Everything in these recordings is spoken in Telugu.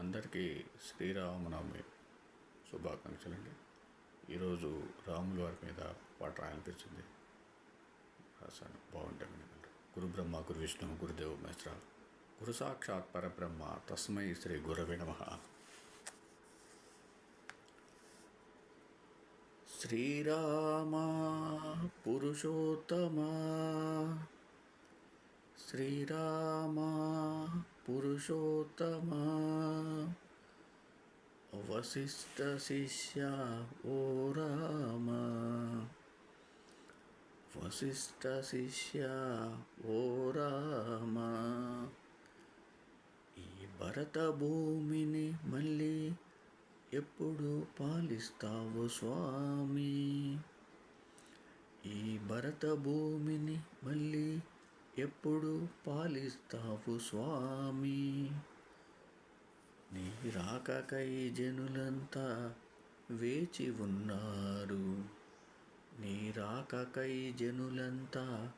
అందరికీ శ్రీరామనవమి శుభాకాంక్షలు అండి ఈరోజు రాముల వారి మీద పాట రాయనిపించింది రాశాను. బాగుంటుంది గురు బ్రహ్మ గురు విష్ణు గురుదేవ్ మహేశ్వర గురు సాక్షాత్ పరబ్రహ్మ తస్మై శ్రీ గురవే నమ. శ్రీరామ పురుషోత్తమ. శ్రీరామ పురుషోత్తమా. వశిష్ఠ శిష్య ఓ రామ. వశిష్ఠ శిష్య ఓ రామ. ఈ భరత భూమిని మళ్ళీ ఎప్పుడు పాలిస్తావు స్వామి? ఈ భరత భూమిని మళ్ళీ ఎప్పుడు పాలిస్తావు స్వామి? నీ రాకకై జనులంతా వేచి ఉన్నారు. నీ రాకకై జనులంతా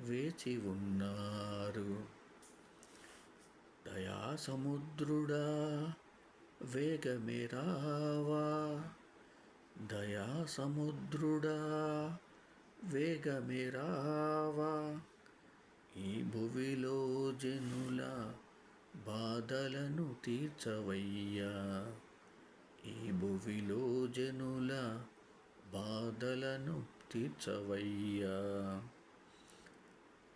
వేచి ఉన్నారు. దయా సముద్రుడా వేగమే రావా దయా సముద్రుడా వేగమే రావా ఈ భువిలో జనుల బాధలను తీర్చవయ్యా. ఈ భువిలో జనుల బాధలను తీర్చవయ్యా.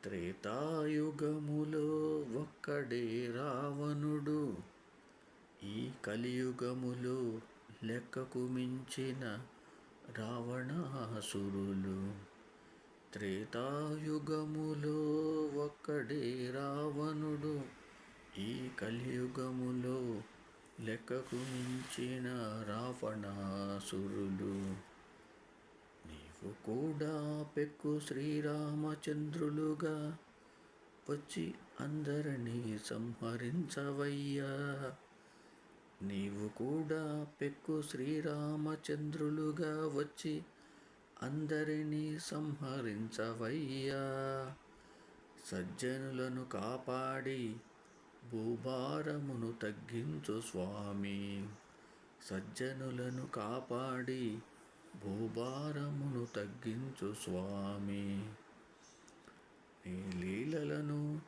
త్రేతాయుగములో ఒక్కడే రావణుడు ఈ కలియుగములో లెక్కకు మించిన రావణాసురులు. త్రేతాయుగములో ఒక్కడే రావణుడు. ఈ కలియుగములో లెక్కకు మించిన రావణాసురుడు. నీవు కూడా పెక్కు శ్రీరామచంద్రులుగా వచ్చి అందరినీ సంహరించవయ్యా. నీవు కూడా పెక్కు శ్రీరామచంద్రులుగా వచ్చి అందరినీ సంహరించవయ్యా. సజ్జనులను కాపాడి భూభారమును తగ్గించు స్వామి. సజ్జనులను కాపాడి భూభారమును తగ్గించు స్వామి. నీ లీలలను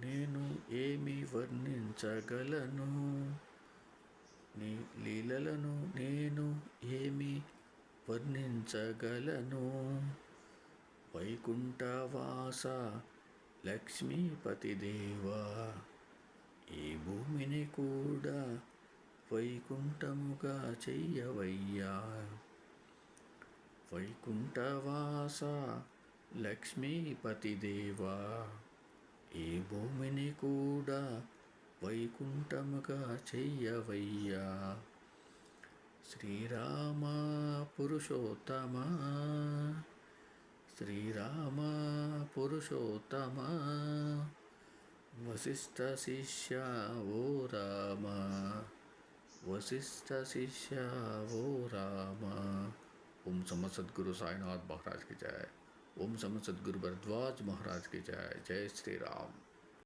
నేను ఏమి వర్ణించగలను? నీ లీలలను నేను ఏమి వర్ణించగలను. వైకుంఠవాస లక్ష్మీపతి దేవా ఈ భూమిని కూడా వైకుంఠముగా చెయ్యవయ్యా. వైకుంఠవాస లక్ష్మీపతి దేవా ఈ భూమిని కూడా వైకుంఠముగా చెయ్యవయ్యా. శ్రీరామ పురుషోత్తమ శ్రీరామ పురుషోత్తమ వశిష్ఠ శిష్య ఓ రామ వశిష్ఠ శిష్య ఓ రామ ఓం సమ సద్గురు సాయినాథ్ మహారాజ్ की जय ओम सम सदगुरु भरद्वाज महाराज की जय जय श्री राम